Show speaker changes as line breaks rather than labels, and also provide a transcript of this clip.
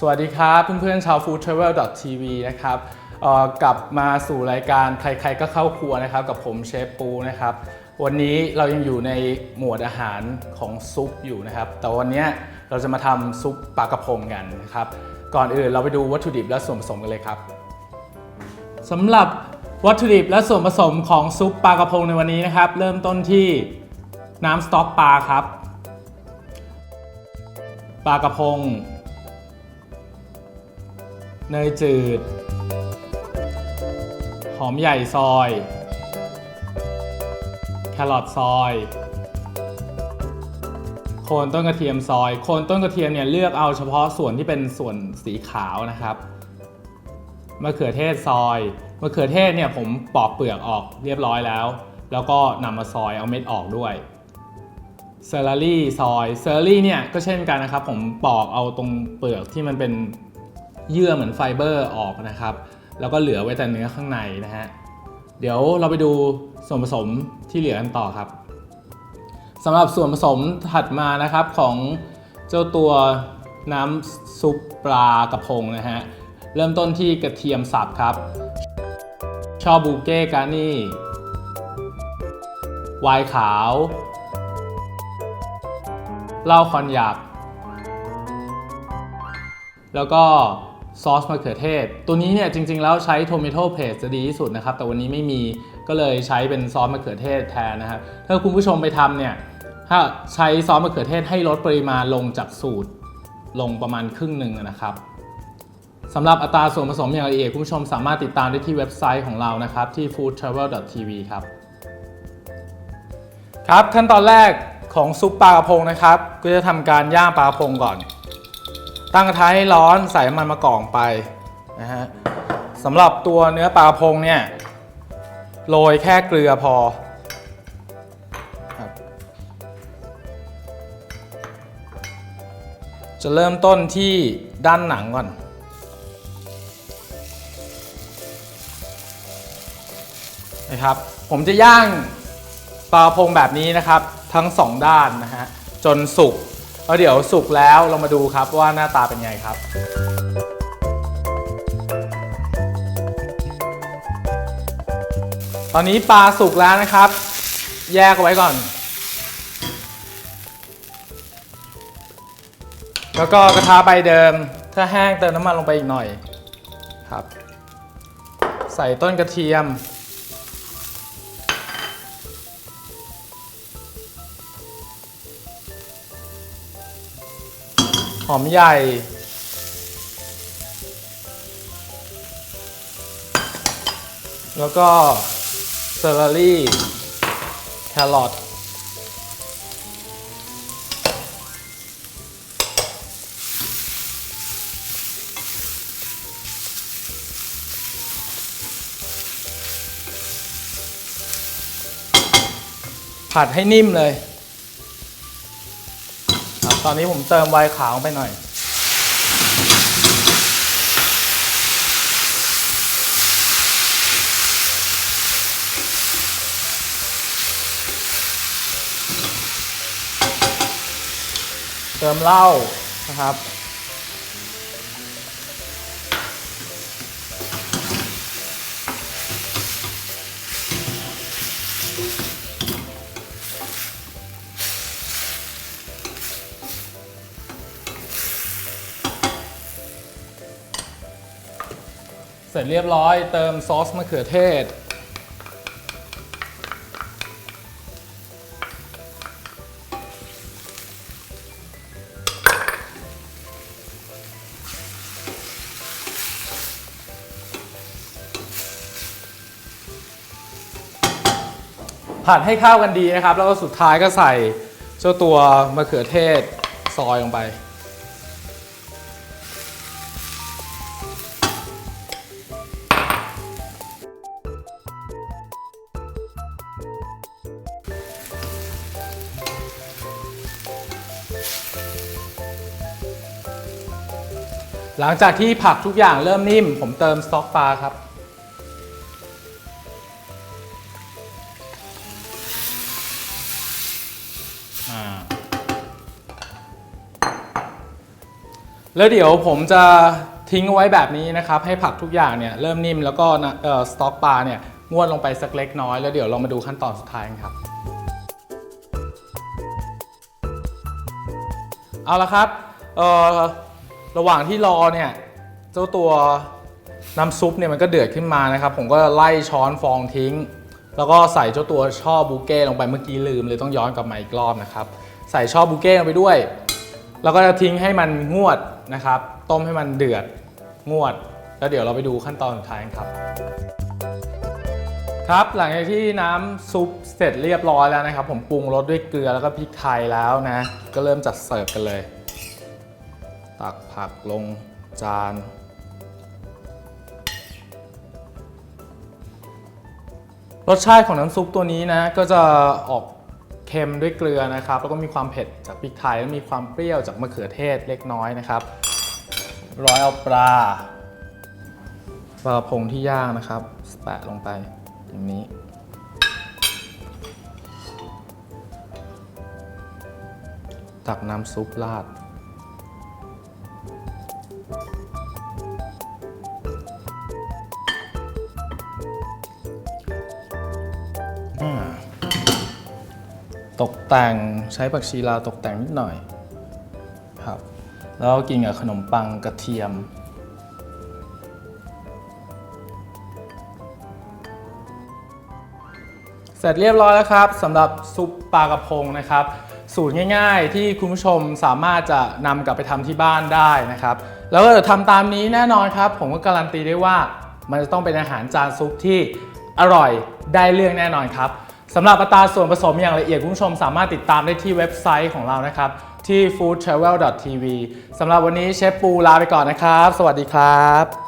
สวัสดีครับเพื่อนๆชาว foodtravel.tv นะครับกลับมาสู่รายการใครๆก็เข้าครัวนะครับ กับผมเชฟปูนะครับ วันนี้เรายังอยู่ในหมวดอาหารของซุปอยู่นะครับ แต่วันนี้เราจะมาทำซุปปลากระพงกันนะครับ ก่อนอื่นเราไปดูวัตถุดิบและส่วนผสมกันเลยครับสำหรับวัตถุดิบและส่วนผสมของซุปปลากระพงในวันนี้นะครับ เริ่มต้นที่น้ำสต๊อกปลาครับ ปลากระพง เนยจืด หอมใหญ่ซอย แครอทซอย โคนต้นกระเทียมซอย โคนต้นกระเทียมเนี่ยเลือกเอาเฉพาะส่วนที่เป็นส่วนสีขาวนะครับ มะเขือเทศซอย มะเขือเทศเนี่ยผมปอกเปลือกออกเรียบร้อยแล้ว แล้วก็นำมาซอยเอาเม็ดออกด้วยเซอร์รี่ซอย เซอร์รี่เนี่ยก็เช่นกันนะครับ ผมปอกเอาตรงเปลือกที่มันเป็น เยื่อเหมือนไฟเบอร์ออกนะครับ แล้วก็เหลือไว้แต่เนื้อข้างในนะฮะเดี๋ยวเราไปดูส่วนผสมที่เหลือกันต่อครับสำหรับส่วนผสมถัดมานะครับของเจ้าตัวน้ำซุปปลากระพงนะฮะเริ่มต้นที่กระเทียมสับครับ ชอบบูเก้กานี่ไวน์ขาวเหล้าคอนยักแล้วก็ ซอสมะเขือเทศ ตัวนี้เนี่ยจริง ๆ แล้วใช้โทมิโตเพสจะดีที่สุดนะครับ แต่วันนี้ไม่มีก็เลยใช้เป็นซอสมะเขือเทศแทนนะครับถ้าคุณผู้ชมไปทำเนี่ยถ้าใช้ซอสมะเขือเทศให้ลดปริมาณลงจากสูตรลงประมาณครึ่งหนึ่งนะครับสำหรับอัตราส่วนผสมอย่างละเอียดคุณผู้ชมสามารถติดตามได้ที่เว็บไซต์ของเรานะครับ ที่ foodtravel.tv ครับครับขั้นตอนแรกของซุปปลากระพงนะครับ ก็จะทำการย่างปลากระพงก่อน ตั้งกระทะให้ร้อนใส่น้ำมันมะกอกไปนะฮะสำหรับตัวเนื้อปลากระพงเนี่ยโรยแค่เกลือพอจะเริ่มต้นที่ด้านหนังก่อน นะครับ ผมจะย่างปลาพงแบบนี้นะครับ ทั้งสองด้านนะฮะ จนสุก แล้วเดี๋ยวสุกแล้วเรามาดูครับว่าหน้าตาเป็นไงครับ ตอนนี้ปลาสุกแล้วนะครับ แยกเอาไว้ก่อน แล้วก็กระทะใบเดิม ถ้าแห้งเติมน้ำมันลงไปอีกหน่อยครับ ใส่ต้นกระเทียม หอมใหญ่ แล้วก็เซอร์รี่ แครอทผัดให้นิ่มเลย อนนี้ผมเติมไวน์ขาวไปหน่อย เติมเหล้านะครับ เสร็จเรียบร้อยเติมซอสมะเขือเทศ ผัดให้เข้ากันดีนะครับ แล้วก็สุดท้ายก็ใส่เจ้าตัวมะเขือเทศซอยลงไป หลังจากที่ผักทุกอย่างเริ่มนิ่ม ผมเติมสต๊อกปลาครับอ่าแล้วเดี๋ยวผมจะทิ้งเอาไว้แบบนี้นะครับ ให้ผักทุกอย่างเนี่ยเริ่มนิ่มแล้วก็นะเอ่อสต็อกปลาเนี่ยงวดลงไปสักเล็กน้อยแล้วเดี๋ยวเรามาดูขั้นตอนสุดท้ายกันครับ เอาละครับเอ่อ ระหว่างที่รอเนี่ยเจ้าตัวน้ำซุปเนี่ยมันก็เดือดขึ้นมานะครับ ผมก็ไล่ช้อนฟองทิ้ง แล้วก็ใส่เจ้าตัวช่อบูเก้ลงไปเมื่อกี้ลืมเลยต้องย้อนกลับมาอีกรอบนะครับ ใส่ช่อบูเก้ลงไปด้วย แล้วก็จะทิ้งให้มันงวดนะครับ ต้มให้มันเดือดงวด แล้วเดี๋ยวเราไปดูขั้นตอนสุดท้ายครับ ครับหลังจากที่น้ำซุปเสร็จเรียบร้อยแล้วนะครับ ผมปรุงรสด้วยเกลือแล้วก็พริกไทยแล้วนะ ก็เริ่มจัดเสิร์ฟกันเลย ตักผักลงจาน รสชาติของน้ำซุปตัวนี้นะก็จะออกเค็มด้วยเกลือนะครับ แล้วก็มีความเผ็ดจากพริกไทย แล้วมีความเปรี้ยวจากมะเขือเทศเล็กน้อยนะครับ ร้อยเอาปลา ปลาพงที่ย่างนะครับ แปะลงไปอย่างนี้ ตักน้ำซุปราด ตกแต่งใช้ผักชีลาวตกแต่งนิดหน่อยครับแล้วกินกับขนมปังกระเทียม เสร็จเรียบร้อยแล้วครับสำหรับซุปปลากระพงนะครับ สูตรง่ายๆ ที่คุณผู้ชมสามารถจะนำกลับไปทำที่บ้านได้นะครับ แล้วก็ทำตามนี้แน่นอนครับ ผมก็การันตีได้ว่ามันจะต้องเป็นอาหารจานซุปที่อร่อยได้เรื่องแน่นอนครับ สำหรับอัตราส่วนผสมอย่างละเอียดคุณผู้ชมสามารถติดตามได้ที่เว็บไซต์ของเรานะครับ ที่ foodtravel.tv สำหรับวันนี้เชฟปูลาไปก่อนนะครับ สวัสดีครับ